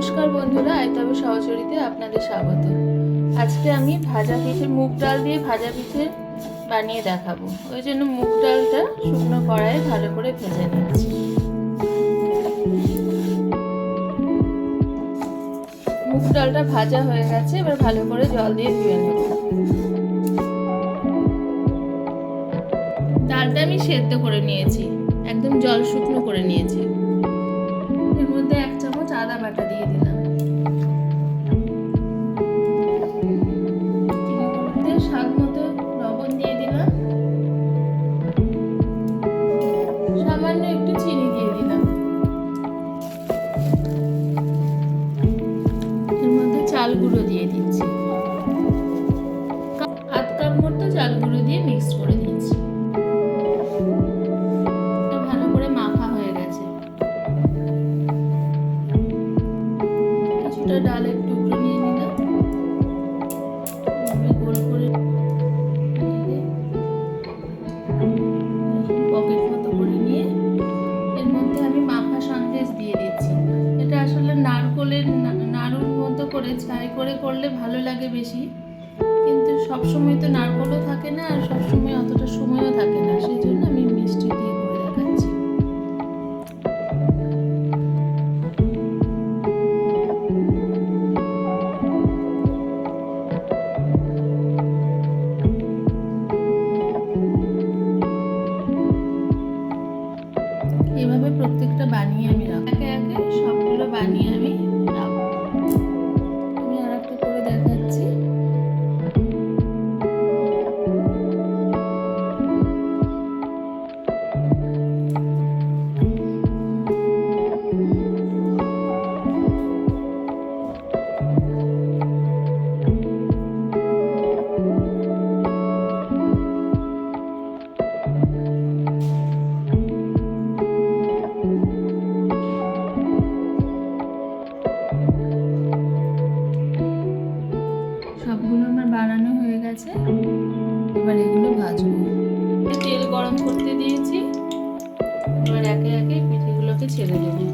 নমস্কার বন্ধুরা, আইতবে সহচরিতে আপনাদের স্বাগত। আজকে আমি ভাজা পিঠে মুগ ডাল দিয়ে ভাজা পিঠে বানিয়ে দেখাবো। ওই জন্য মুগ ডালটা শুকনো কড়াইয়ে ভালো করে ভেজে নিচ্ছি। মুগ ডালটা ভাজা হয়ে গেছে, এবার ভালো করে জল দিয়ে ধুয়ে নেব। ডালটা আমি সেদ্ধ করে নিয়েছি, একদম জল শুকনো করে নিয়েছি। আদা বাটা দিয়ে দিলাম। স্বাদ মতো লবণ দিয়ে দিলাম। সামান্য একটু চিনি দিয়ে দিলাম। চাল গুঁড়ো দিয়ে দিচ্ছি। চাল গুঁড়ো দিয়ে মিক্স করে করে ছাই করে করলে ভালো লাগে বেশি। কিন্তু সব সময় তো নারকোলও থাকে না, আর সব সময় অতটা সময়ও থাকে না। সেই জন্য আমি মিষ্টি দিয়ে করে দেখাচ্ছি। এভাবে প্রত্যেকটা বানিয়ে আমি একে একে সবগুলো বানিয়ে আমি গেছে এবার এগুলো ভাজবো। তেল গরম করতে দিয়েছি। এবার একে একে পিঠেগুলোকে ছেড়ে দেবো।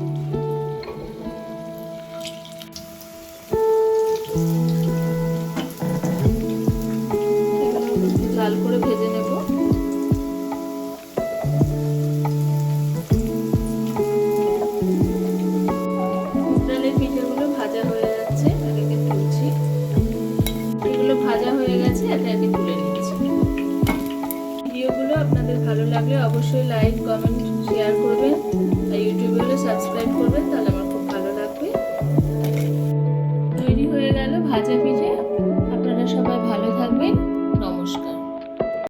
নিয়েছি এটাকে তুলে নিয়েছি ভিডিওগুলো আপনাদের ভালো লাগলে অবশ্যই লাইক কমেন্ট শেয়ার করবেন। আর ইউটিউবে হলে সাবস্ক্রাইব করবেন, তাহলে আমার খুব ভালো লাগবে। তৈরি হয়ে গেল ভাজা ভিজে। আপনারা সবাই ভালো থাকবেন। নমস্কার।